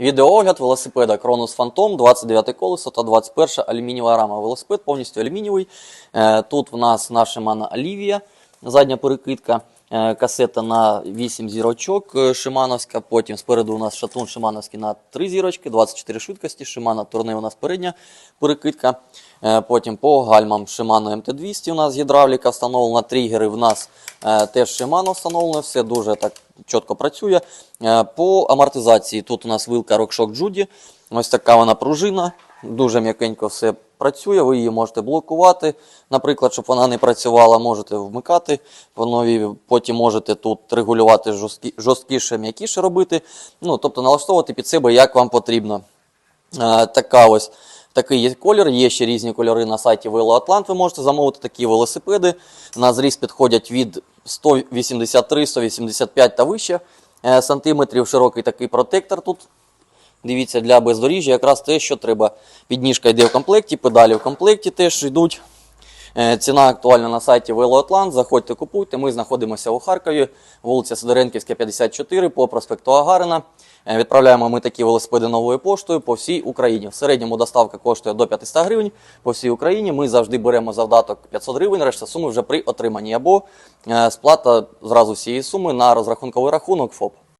Відеоогляд велосипеда Кронус Phantom, 29 колесо та 21 алюмінієва рама. Велосипед повністю алюмінієвий. Е, Тут в нас наша мана Олівія, задня перекидка, е, касета на 8 зірочок е, шимановська. Потім спереду у нас шатун шимановський на 3 зірочки, 24 швидкості. Шимана турне у нас передня перекидка. Е, Потім по гальмам Shimano MT200 у нас гідравліка встановлена, тригери в нас е, теж Shimano встановлено, все дуже так чітко працює. Е, По амортизації тут у нас вилка RockShox Judy. Ось така вона пружина, дуже м'якенько все працює. Ви її можете блокувати, наприклад, щоб вона не працювала, можете вмикати по. Потім можете тут регулювати жорсткі, жорсткіше, м'якіше робити. Ну, тобто налаштовувати під себе, як вам потрібно. Така ось такий є колір. Є ще різні кольори на сайті Atlant. Ви можете замовити такі велосипеди. На зріз підходять від 183-185 та вище е, сантиметрів. Широкий такий протектор тут. Дивіться, для бездоріжжя якраз те, що треба. Підніжка йде в комплекті, педалі в комплекті теж йдуть. Е, Ціна актуальна на сайті Atlant. Заходьте, купуйте. Ми знаходимося у Харкові, вулиця Сидоренківська, 54 по проспекту Агарина. Е, Відправляємо ми такі велосипеди новою поштою по всій Україні. В середньому доставка коштує до 500 гривень по всій Україні. Ми завжди беремо завдаток 500 гривень, решта суми вже при отриманні або е, сплата зразу всієї суми на розрахунковий рахунок ФОП.